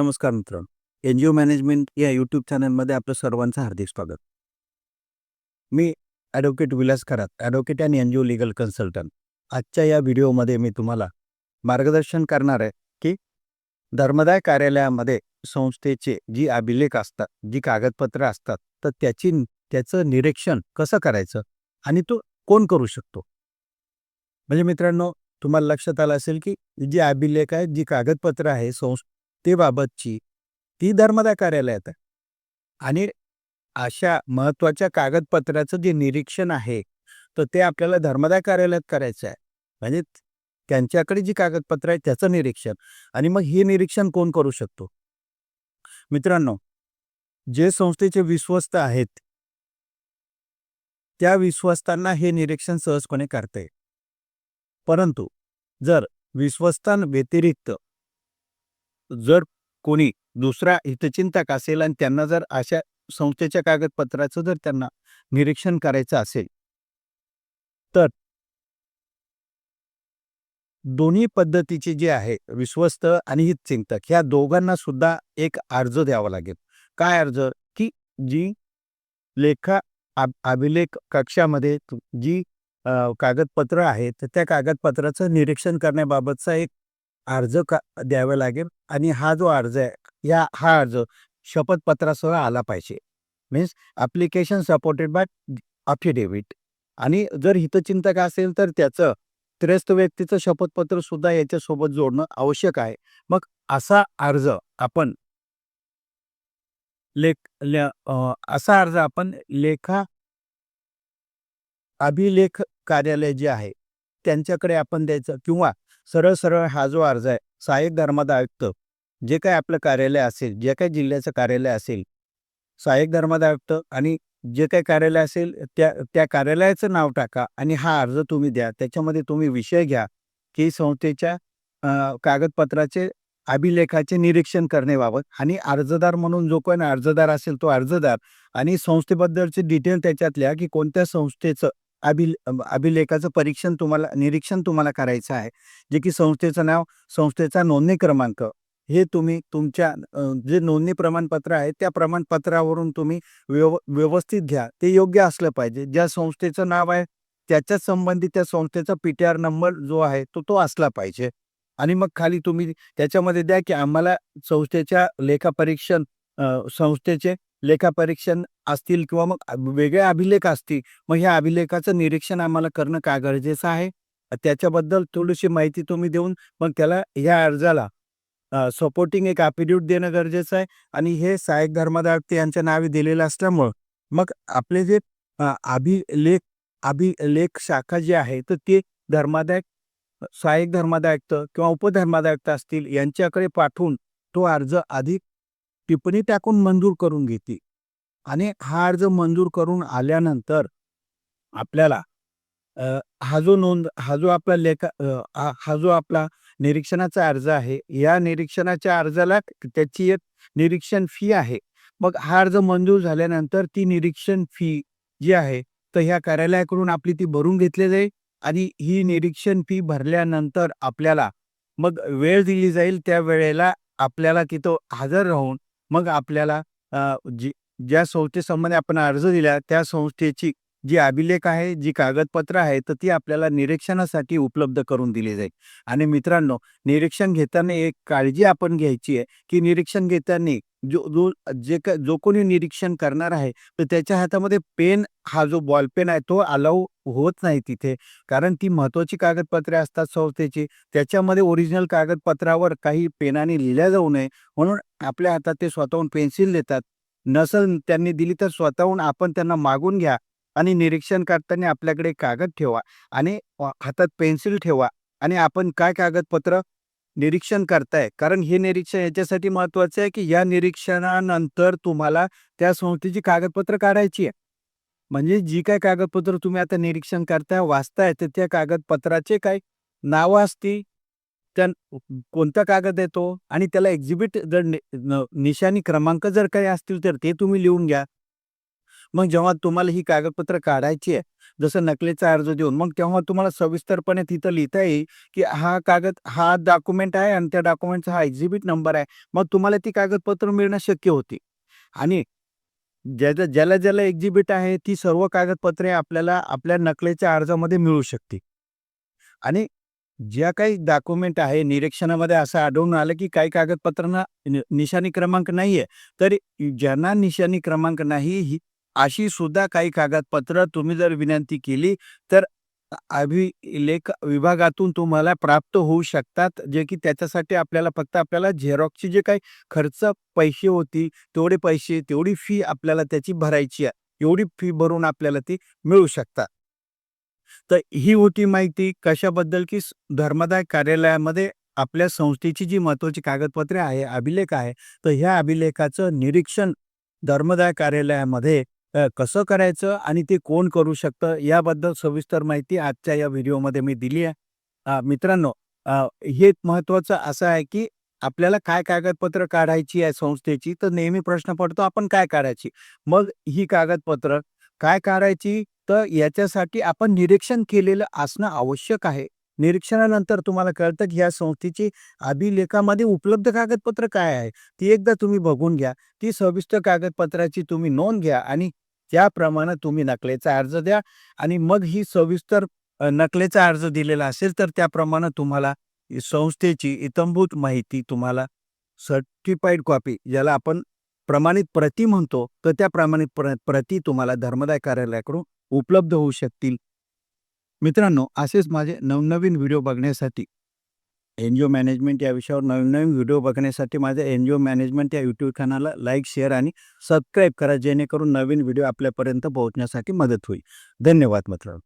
नमस्कार मित्रांनो. N G O management या यूट्यूब चॅनलमध्ये आपलं सर्वांचं हार्दिक स्वागत. मी ॲडव्होकेट विलास खरात ॲडव्होकेट आणि N G O legal consultant आजच्या या व्हिडिओमध्ये मी तुम्हाला मार्गदर्शन करणार आहे की धर्मदाय कार्यालयामध्ये संस्थेचे जी अभिलेख असतात जी कागदपत्रं असतात तर त्याची त्याचं निरीक्षण कसं करायचं आणि तो कोण करू शकतो? म्हणजे मित्रांनो तुम्हाला लक्षात आलं असेल की जी अभिलेख आहे जी कागदपत्र आहे संस्थेबाबतची ती धर्मदाय कार्यालयात आहे. आणि अशा महत्त्वाच्या कागदपत्राचं जे निरीक्षण आहे तर ते आपल्याला धर्मदाय कार्यालयात करायचं आहे. म्हणजे त्यांच्याकडे जी कागदपत्र आहे त्याचं निरीक्षण. आणि मग हे निरीक्षण कोण करू शकतो? मित्रांनो जे संस्थेचे विश्वस्त आहेत त्या विश्वस्तांना हे निरीक्षण सहजपणे करता येईल. परंतु जर विश्वस्तां व्यतिरिक्त जर कोणी दुसरा हितचिंतक असेल आणि त्यांना जर अशा संस्थेच्या कागदपत्राचं जर त्यांना निरीक्षण करायचं असेल तर दोन्ही पद्धतीचे जे आहे विश्वस्त आणि हितचिंतक ह्या दोघांना सुद्धा एक अर्ज द्यावा लागेल. काय अर्ज? की जी लेखा अभिलेख कक्षामध्ये जी कागदपत्र आहे तर त्या कागदपत्राचं निरीक्षण करण्याबाबतचा एक अर्ज का द्यावा लागेल आणि हा जो अर्ज आहे या हा अर्ज शपथपत्रासह आला पाहिजे. Means application supported by affidavit आणि जर हितचिंतक असेल तर त्याचं त्रेस्त व्यक्तीचं शपथपत्र सुद्धा याच्यासोबत जोडणं आवश्यक आहे. मग असा अर्ज आपण लेख ले असा अर्ज आपण लेखा अभिलेख कार्यालय जे आहे त्यांच्याकडे आपण द्यायचं किंवा सरळ सरळ हा जो अर्ज आहे सहाय्यक धर्मादायुक्त जे काय आपलं कार्यालय असेल जे काय जिल्ह्याचं कार्यालय असेल सहाय्यक धर्मादायुक्त आणि जे काही कार्यालय असेल त्या त्या कार्यालयाचं नाव टाका आणि हा अर्ज तुम्ही द्या. त्याच्यामध्ये तुम्ही विषय घ्या की संस्थेच्या कागदपत्राचे अभिलेखाचे निरीक्षण करण्याबाबत आणि अर्जदार म्हणून जो कोण अर्जदार असेल तो अर्जदार आणि संस्थेबद्दलचे डिटेल त्याच्यात लिहा की कोणत्या संस्थेचं अभिले अभिलेखाचं परीक्षण तुम्हाला निरीक्षण तुम्हाला करायचं आहे जे की संस्थेचं नाव संस्थेचा नोंदणी क्रमांक. हे तुम्ही तुमच्या जे नोंदणी प्रमाणपत्र आहे त्या प्रमाणपत्रावरून तुम्ही व्यव व्यवस्थित घ्या. ते योग्य असलं पाहिजे. ज्या संस्थेचं नाव आहे त्याच्या संबंधित त्या संस्थेचा पी टी आर नंबर जो आहे तो तो असला पाहिजे. आणि मग खाली तुम्ही त्याच्यामध्ये द्या की आम्हाला संस्थेच्या लेखापरीक्षण संस्थेचे लेखापरीक्षण असतील किंवा मग वेगळे अभिलेख असतील मग ह्या अभिलेखाचं निरीक्षण आम्हाला करणं का गरजेचं आहे? त्याच्याबद्दल थोडीशी माहिती तुम्ही देऊन मग त्याला ह्या अर्जाला सपोर्टिंग एक ॲफिडेविट देणं गरजेचं आहे. आणि हे सहाय्यक धर्मदायुक्त यांच्या नावे दिलेलं असल्यामुळं मग आपले जे अभिलेख अभिलेख शाखा जी आहे तर ते धर्मादायक सहाय्यक धर्मादायक किंवा उपधर्मादायक असतील यांच्याकडे पाठवून तो अर्ज अधिक टिप्पणी टाकून मंजूर करून घेते. आणि हा अर्ज मंजूर करून आल्यानंतर आपल्याला हा जो नोंद हा जो आपला लेखा हा हा जो आपला निरीक्षणाचा अर्ज आहे या निरीक्षणाच्या अर्जाला त्याची एक निरीक्षण फी आहे. मग हा अर्ज मंजूर झाल्यानंतर ती निरीक्षण फी जी आहे तर ह्या कार्यालयाकडून आपली ती भरून घेतली जाईल आणि ही निरीक्षण फी भरल्यानंतर आपल्याला मग वेळ दिली जाईल त्या वेळेला आपल्याला तिथं हजर राहून मग आपल्याला जी ज्या संस्थेसंबंधी आपण अर्ज दिला त्या संस्थेची जी अभिलेख आहे जी कागदपत्र आहे तर ती आपल्याला निरीक्षणासाठी उपलब्ध करून दिली जाईल. आणि मित्रांनो निरीक्षण घेताना एक काळजी आपण घ्यायची आहे की निरीक्षण घेताना जो जो जे का जो कोणी निरीक्षण करणार आहे तर त्याच्या हातामध्ये पेन हा जो बॉल पेन आहे तो अलाऊ होत नाही तिथे. कारण ती महत्वाची कागदपत्रे असतात संस्थेची त्याच्यामध्ये ओरिजिनल कागदपत्रावर काही पेनाने लिहिल्या जाऊ नये. म्हणून आपल्या हातात ते स्वतःहून पेन्सिल देतात. नसल त्यांनी दिली तर स्वतःहून आपण त्यांना मागून घ्या आणि निरीक्षण करताना आपल्याकडे कागद ठेवा आणि हातात पेन्सिल ठेवा आणि आपण काय कागदपत्र निरीक्षण करताय. कारण हे निरीक्षण याच्यासाठी महत्वाचं आहे की या निरीक्षणानंतर तुम्हाला त्या संस्थेची कागदपत्र काढायची आहे. म्हणजे जी काय कागदपत्र तुम्ही आता निरीक्षण करताय वाचताय तर त्या कागदपत्राचे काय नावं असतील त्या कोणता कागद येतो आणि त्याला एक्झिबिट जर निशाणी क्रमांक जर काही असतील तर ते तुम्ही लिहून घ्या. मग जेव्हा तुम्हाला ही कागदपत्र काढायची आहे जसं नकलेचा अर्ज देऊन. मग तेव्हा तुम्हाला सविस्तरपणे तिथं लिहिता येईल की हा कागद हा डॉक्युमेंट आहे आणि त्या डॉक्युमेंटचा हा एक्झिबिट नंबर आहे. मग तुम्हाला ती कागदपत्र मिळणं शक्य होते. आणि ज्याच्या ज्याला ज्याला एक्झिबिट आहे ती सर्व कागदपत्रे आपल्याला आपल्या नकलेच्या अर्जामध्ये मिळू शकते. आणि ज्या काही डॉक्युमेंट आहे निरीक्षणामध्ये असं आढळून आलं की काही कागदपत्रांना नि- निशाणी क्रमांक नाही आहे तर ज्यांना निशाणी क्रमांक नाही ही अशी सुद्धा काही कागदपत्र तुम्ही जर विनंती केली तर अभिलेख विभागातून तुम्हाला प्राप्त होऊ शकतात जे की त्याच्यासाठी आपल्याला फक्त आपल्याला झेरॉक्सचे जे काही खर्च पैसे होती तेवढे पैसे तेवढी फी आपल्याला त्याची भरायची आहे. एवढी फी भरून आपल्याला ती मिळू शकतात. तर ही होती माहिती कशाबद्दल की धर्मदाय कार्यालयामध्ये आपल्या संस्थेची जी महत्वाची कागदपत्रे आहे अभिलेख आहे तर ह्या अभिलेखाचं निरीक्षण धर्मदाय कार्यालयामध्ये कसं करायचं आणि ते कोण करू शकतं याबद्दल सविस्तर माहिती आजच्या या व्हिडिओमध्ये मी दिली आहे. मित्रांनो हे महत्वाचं असं आहे की आपल्याला काय कागदपत्र काढायची आहे संस्थेची तर नेहमी प्रश्न पडतो आपण काय काढायची? मग ही कागदपत्र काय काढायची? तर याच्यासाठी आपण निरीक्षण केलेलं असणं आवश्यक आहे. निरीक्षणानंतर तुम्हाला कळतं की ह्या संस्थेची अभिलेखामध्ये उपलब्ध कागदपत्र काय आहे? ती एकदा तुम्ही बघून घ्या. ती सविस्तर कागदपत्राची तुम्ही नोंद घ्या आणि त्याप्रमाणे तुम्ही नकलेचा अर्ज द्या आणि मग ही सविस्तर नकलेचा अर्ज दिलेला असेल तर त्याप्रमाणे तुम्हाला संस्थेची इतंभूत माहिती तुम्हाला सर्टिफाईड कॉपी ज्याला आपण प्रमाणित प्रती म्हणतो तर त्या प्रमाणित प्र प्रती तुम्हाला धर्मदाय कार्यालयाकडून उपलब्ध होऊ शकतील. मित्रांनो असेच माझे नवनवीन व्हिडिओ बघण्यासाठी एन जी ओ मॅनेजमेंट या विषयावर नवनवीन व्हिडिओ बघण्यासाठी माझ्या एन जी ओ मॅनेजमेंट या यूट्यूब चॅनलला लाईक शेअर आणि सबस्क्राईब करा जेणेकरून नवीन व्हिडिओ आपल्यापर्यंत पोहोचण्यासाठी मदत होईल. धन्यवाद मित्रांनो.